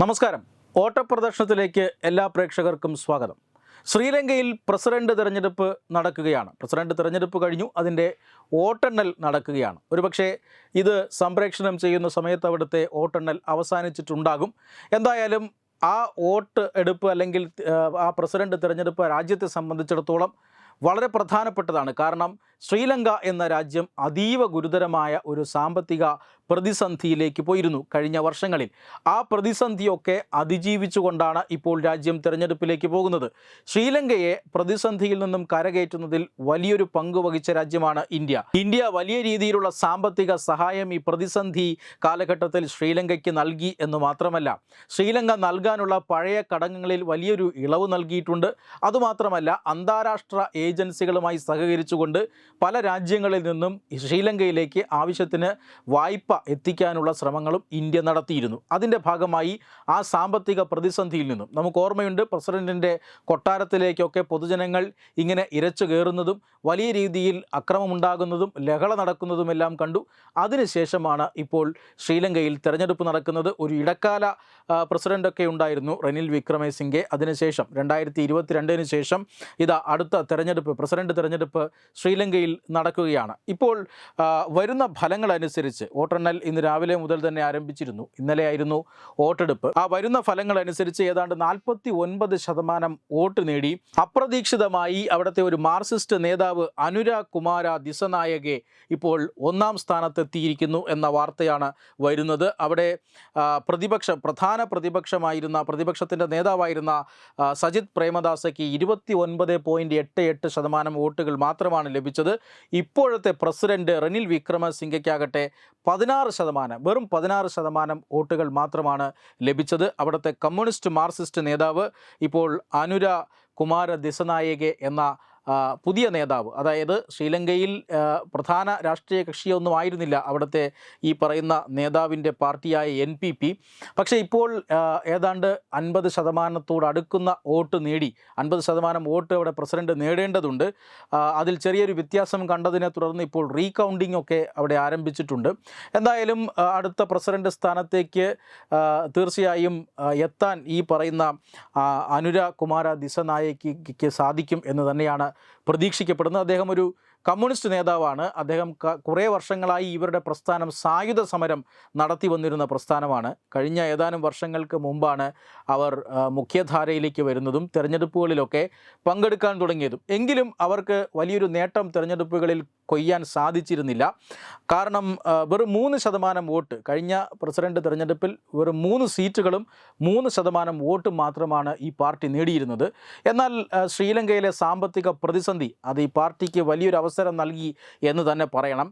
നമസ്കാരം. ഓട്ടപ്രദർശനത്തിലേക്ക് എല്ലാ പ്രേക്ഷകർക്കും സ്വാഗതം. ശ്രീലങ്കയിൽ പ്രസിഡന്റ് തിരഞ്ഞെടുപ്പ് നടക്കുകയാണ്. പ്രസിഡന്റ് തിരഞ്ഞെടുപ്പ് കഴിഞ്ഞു അതിന്റെ വോട്ടെണ്ണൽ നടക്കുകയാണ്. ഒരുപക്ഷെ ഇത് സംപ്രേക്ഷണം ചെയ്യുന്ന സമയത്ത് അവിടുത്തെ വോട്ടെണ്ണൽ അവസാനിച്ചിട്ടുണ്ടാകും. എന്തായാലും ആ വോട്ട് എടുപ്പ് അല്ലെങ്കിൽ ആ, പ്രസിഡന്റ് തിരഞ്ഞെടുപ്പ് രാജ്യത്തെ സംബന്ധിച്ചിടത്തോളം വളരെ പ്രധാനപ്പെട്ടതാണ്. കാരണം ശ്രീലങ്ക എന്ന രാജ്യം അതീവ ഗുരുതരമായ ഒരു സാമ്പത്തിക പ്രതിസന്ധിയിലേക്ക് പോയിരുന്നു കഴിഞ്ഞ വർഷങ്ങളിൽ. ആ പ്രതിസന്ധിയൊക്കെ അതിജീവിച്ചുകൊണ്ടാണ് ഇപ്പോൾ രാജ്യം തിരഞ്ഞെടുപ്പിലേക്ക് പോകുന്നത്. ശ്രീലങ്കയെ പ്രതിസന്ധിയിൽ നിന്നും കരകയറ്റുന്നതിൽ വലിയൊരു പങ്ക് വഹിച്ച രാജ്യമാണ് ഇന്ത്യ. ഇന്ത്യ വലിയ രീതിയിലുള്ള സാമ്പത്തിക സഹായം ഈ പ്രതിസന്ധി കാലഘട്ടത്തിൽ ശ്രീലങ്കയ്ക്ക് നൽകി എന്ന് മാത്രമല്ല ശ്രീലങ്ക നൽകാനുള്ള പഴയ കടങ്ങളിൽ വലിയൊരു ഇളവ് നൽകിയിട്ടുണ്ട്. അതുമാത്രമല്ല അന്താരാഷ്ട്ര ഏജൻസികളുമായി സഹകരിച്ചുകൊണ്ട് പല രാജ്യങ്ങളിൽ നിന്നും ശ്രീലങ്കയിലേക്ക് ആവശ്യത്തിന് വായ്പ എത്തിക്കാനുള്ള ശ്രമങ്ങളും ഇന്ത്യ നടത്തിയിരുന്നു. അതിന്റെ ഭാഗമായി ആ സാമ്പത്തിക പ്രതിസന്ധിയിൽ നിന്നും നമുക്ക് ഓർമ്മയുണ്ട് പ്രസിഡന്റിന്റെ കൊട്ടാരത്തിലേക്കൊക്കെ പൊതുജനങ്ങൾ ഇങ്ങനെ ഇരച്ചു കയറുന്നതും വലിയ രീതിയിൽ അക്രമമുണ്ടാകുന്നതും ലഹള നടക്കുന്നതുമെല്ലാം കണ്ടു. അതിനുശേഷമാണ് ഇപ്പോൾ ശ്രീലങ്കയിൽ തെരഞ്ഞെടുപ്പ് നടക്കുന്നത്. ഒരു ഇടക്കാല പ്രസിഡന്റൊക്കെ ഉണ്ടായിരുന്നു റനിൽ വിക്രമസിംഗെ. അതിനുശേഷം രണ്ടായിരത്തി ഇരുപത്തിരണ്ടിന് ശേഷം ഇതാ അടുത്ത തെരഞ്ഞെടുപ്പ് പ്രസിഡന്റ് തെരഞ്ഞെടുപ്പ് ശ്രീലങ്കയിൽ നടക്കുകയാണ്. ഇപ്പോൾ വരുന്ന ഫലങ്ങളനുസരിച്ച് വോട്ടെണ്ണൽ ഇന്ന് രാവിലെ മുതൽ തന്നെ ആരംഭിച്ചിരുന്നു. ഇന്നലെയായിരുന്നു വോട്ടെടുപ്പ്. ആ വരുന്ന ഫലങ്ങൾ അനുസരിച്ച് ഏതാണ്ട് നാൽപ്പത്തി ഒൻപത് ശതമാനം വോട്ട് നേടി. അപ്രതീക്ഷിതമായി അവിടുത്തെ ഒരു മാർക്സിസ്റ്റ് നേതാവ് അനുരാഗ് കുമാര ദിസനായകെ ഇപ്പോൾ ഒന്നാം സ്ഥാനത്തെത്തിയിരിക്കുന്നു എന്ന വാർത്തയാണ് വരുന്നത്. അവിടെ പ്രതിപക്ഷം പ്രതിപക്ഷ പ്രധാന പ്രതിപക്ഷമായിരുന്ന പ്രതിപക്ഷത്തിന്റെ നേതാവായിരുന്ന സജിത് പ്രേമദാസയ്ക്ക് ഇരുപത്തി ഒൻപത് പോയിന്റ് എട്ട് എട്ട് ശതമാനം വോട്ടുകൾ മാത്രമാണ് ലഭിച്ചത്. ഇപ്പോഴത്തെ പ്രസിഡന്റ് റനിൽ വിക്രമസിംഗയ്ക്കാകട്ടെ പതിനാറ് ശതമാനം വെറും പതിനാറ് ശതമാനം വോട്ടുകൾ മാത്രമാണ് ലഭിച്ചത്. അവിടുത്തെ കമ്മ്യൂണിസ്റ്റ് മാർക്സിസ്റ്റ് നേതാവ് ഇപ്പോൾ അനുര കുമാര ദിസനായകെ എന്ന പുതിയ നേതാവ്. അതായത് ശ്രീലങ്കയിൽ പ്രധാന രാഷ്ട്രീയ കക്ഷിയൊന്നും ആയിരുന്നില്ല അവിടുത്തെ ഈ പറയുന്ന നേതാവിന്റെ പാർട്ടിയായ എൻ പി പി. പക്ഷേ ഇപ്പോൾ ഏതാണ്ട് അൻപത് ശതമാനത്തോട് അടുക്കുന്ന വോട്ട് നേടി. അൻപത് ശതമാനം വോട്ട് അവിടെ പ്രസിഡന്റ് നേടേണ്ടതുണ്ട്. അതിൽ ചെറിയൊരു വ്യത്യാസം കണ്ടതിനെ തുടർന്ന് ഇപ്പോൾ റീകൗണ്ടിംഗ് ഒക്കെ അവിടെ ആരംഭിച്ചിട്ടുണ്ട്. എന്തായാലും അടുത്ത പ്രസിഡന്റ് സ്ഥാനത്തേക്ക് തീർച്ചയായും എത്താൻ ഈ പറയുന്ന അനുര കുമാര ദിസനായകിക്ക് സാധിക്കും എന്ന് തന്നെയാണ് പ്രതീക്ഷിക്കപ്പെടുന്നത് അദ്ദേഹം ഒരു കമ്മ്യൂണിസ്റ്റ് നേതാവാണ്. അദ്ദേഹം കുറേ വർഷങ്ങളായി ഇവരുടെ പ്രസ്ഥാനം സായുധ സമരം നടത്തി വന്നിരുന്ന പ്രസ്ഥാനമാണ്. കഴിഞ്ഞ ഏതാനും വർഷങ്ങൾക്ക് മുമ്പാണ് അവർ മുഖ്യധാരയിലേക്ക് വരുന്നതും തിരഞ്ഞെടുപ്പുകളിലൊക്കെ പങ്കെടുക്കാൻ തുടങ്ങിയതും. എങ്കിലും അവർക്ക് വലിയൊരു നേട്ടം തിരഞ്ഞെടുപ്പുകളിൽ കൊയ്യാൻ സാധിച്ചിരുന്നില്ല. കാരണം വെറും മൂന്ന് ശതമാനം വോട്ട് കഴിഞ്ഞ പ്രസിഡന്റ് തിരഞ്ഞെടുപ്പിൽ വെറും മൂന്ന് സീറ്റുകളും മൂന്ന് ശതമാനം വോട്ട് മാത്രമാണ് ഈ പാർട്ടി നേടിയിരുന്നത്. എന്നാൽ ശ്രീലങ്കയിലെ സാമ്പത്തിക പ്രതിസന്ധി അത് ഈ പാർട്ടിക്ക് വലിയൊരു അവസരം നൽകി എന്ന് തന്നെ പറയണം.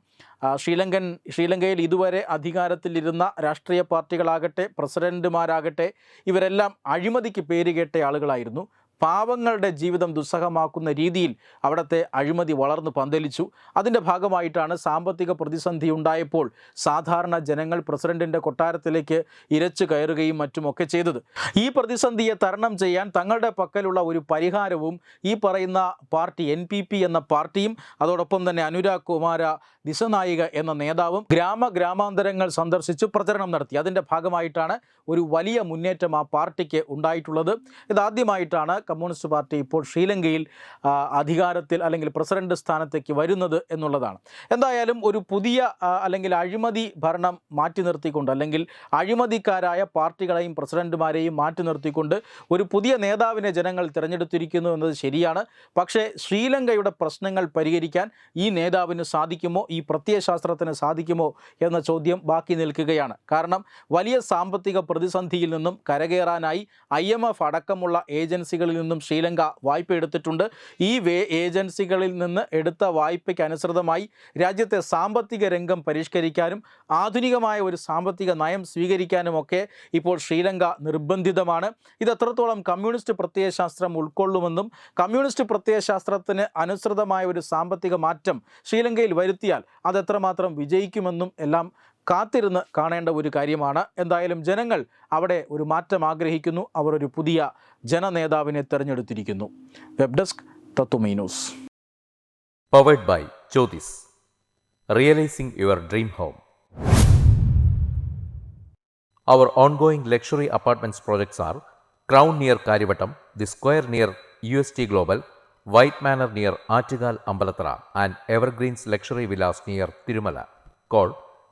ശ്രീലങ്കൻ ശ്രീലങ്കയിൽ ഇതുവരെ അധികാരത്തിലിരുന്ന രാഷ്ട്രീയ പാർട്ടികളാകട്ടെ പ്രസിഡന്റുമാരാകട്ടെ ഇവരെല്ലാം അഴിമതിക്ക് പേരുകേട്ട ആളുകളായിരുന്നു. പാവങ്ങളുടെ ജീവിതം ദുസ്സഹമാക്കുന്ന രീതിയിൽ അവിടുത്തെ അഴിമതി വളർന്നു പന്തലിച്ചു. അതിന്റെ ഭാഗമായിട്ടാണ് സാമ്പത്തിക പ്രതിസന്ധി ഉണ്ടായപ്പോൾ സാധാരണ ജനങ്ങൾ പ്രസിഡന്റിന്റെ കൊട്ടാരത്തിലേക്ക് ഇരച്ചു കയറുകയും മറ്റുമൊക്കെ ചെയ്തത്. ഈ പ്രതിസന്ധിയെ തരണം ചെയ്യാൻ തങ്ങളുടെ പക്കലുള്ള ഒരു പരിഹാരവും ഈ പറയുന്ന പാർട്ടി എൻ എന്ന പാർട്ടിയും അതോടൊപ്പം തന്നെ അനുരാഗ് കുമാര ദിശനായിക എന്ന നേതാവും ഗ്രാമ ഗ്രാമാന്തരങ്ങൾ സന്ദർശിച്ച് പ്രചരണം നടത്തി. അതിന്റെ ഭാഗമായിട്ടാണ് ഒരു വലിയ മുന്നേറ്റം ആ പാർട്ടിക്ക് ഉണ്ടായിട്ടുള്ളത്. ഇതാദ്യമായിട്ടാണ് കമ്മ്യൂണിസ്റ്റ് പാർട്ടി ഇപ്പോൾ ശ്രീലങ്കയിൽ അധികാരത്തിൽ അല്ലെങ്കിൽ പ്രസിഡന്റ് സ്ഥാനത്തേക്ക് വരുന്നത് എന്നുള്ളതാണ്. എന്തായാലും ഒരു പുതിയ അല്ലെങ്കിൽ അഴിമതി ഭരണം മാറ്റി നിർത്തിക്കൊണ്ട് അല്ലെങ്കിൽ അഴിമതിക്കാരായ പാർട്ടികളെയും പ്രസിഡന്റുമാരെയും മാറ്റി നിർത്തിക്കൊണ്ട് ഒരു പുതിയ നേതാവിനെ ജനങ്ങൾ തിരഞ്ഞെടുത്തിരിക്കുന്നു എന്നത് ശരിയാണ്. പക്ഷേ ശ്രീലങ്കയുടെ പ്രശ്നങ്ങൾ പരിഹരിക്കാൻ ഈ നേതാവിന് സാധിക്കുമോ? ഈ പ്രത്യയശാസ്ത്രത്തിന് സാധിക്കുമോ? എന്ന ചോദ്യം ബാക്കി നിൽക്കുകയാണ്. കാരണം വലിയ സാമ്പത്തിക പ്രതിസന്ധിയിൽ നിന്നും കരകയറാനായി ഐ എം എഫ് അടക്കമുള്ള ഏജൻസികളിൽ നിന്നും ശ്രീലങ്ക വായ്പ എടുത്തിട്ടുണ്ട്. ഈ ഏജൻസികളിൽ നിന്ന് എടുത്ത വായ്പയ്ക്ക് അനുസൃതമായി രാജ്യത്തെ സാമ്പത്തിക രംഗം പരിഷ്കരിക്കാനും ആധുനികമായ ഒരു സാമ്പത്തിക നയം സ്വീകരിക്കാനുമൊക്കെ ഇപ്പോൾ ശ്രീലങ്ക നിർബന്ധിതമാണ്. ഇത് എത്രത്തോളം കമ്മ്യൂണിസ്റ്റ് പ്രത്യയശാസ്ത്രം ഉൾക്കൊള്ളുമെന്നും കമ്മ്യൂണിസ്റ്റ് പ്രത്യയശാസ്ത്രത്തിന് അനുസൃതമായ ഒരു സാമ്പത്തിക മാറ്റം ശ്രീലങ്കയിൽ വരുത്തിയാൽ അതെത്രമാത്രം വിജയിക്കുമെന്നും എല്ലാം കാത്തിരുന്ന് കാണേണ്ട ഒരു കാര്യമാണ് എന്തായാലും ജനങ്ങൾ അവിടെ ഒരു മാറ്റം ആഗ്രഹിക്കുന്നു അവർ ഒരു പുതിയ ജനനേതാവിനെ തെരഞ്ഞെടുത്തിരിക്കുന്നു web desk Tatwamayi powered by Jyothis realising your dream home Our ongoing luxury apartments projects are Crown near Karivattam, The Square near UST Global, White Manor near Achigal Ambalatra, and Evergreens Luxury Villas near Tirumala. Call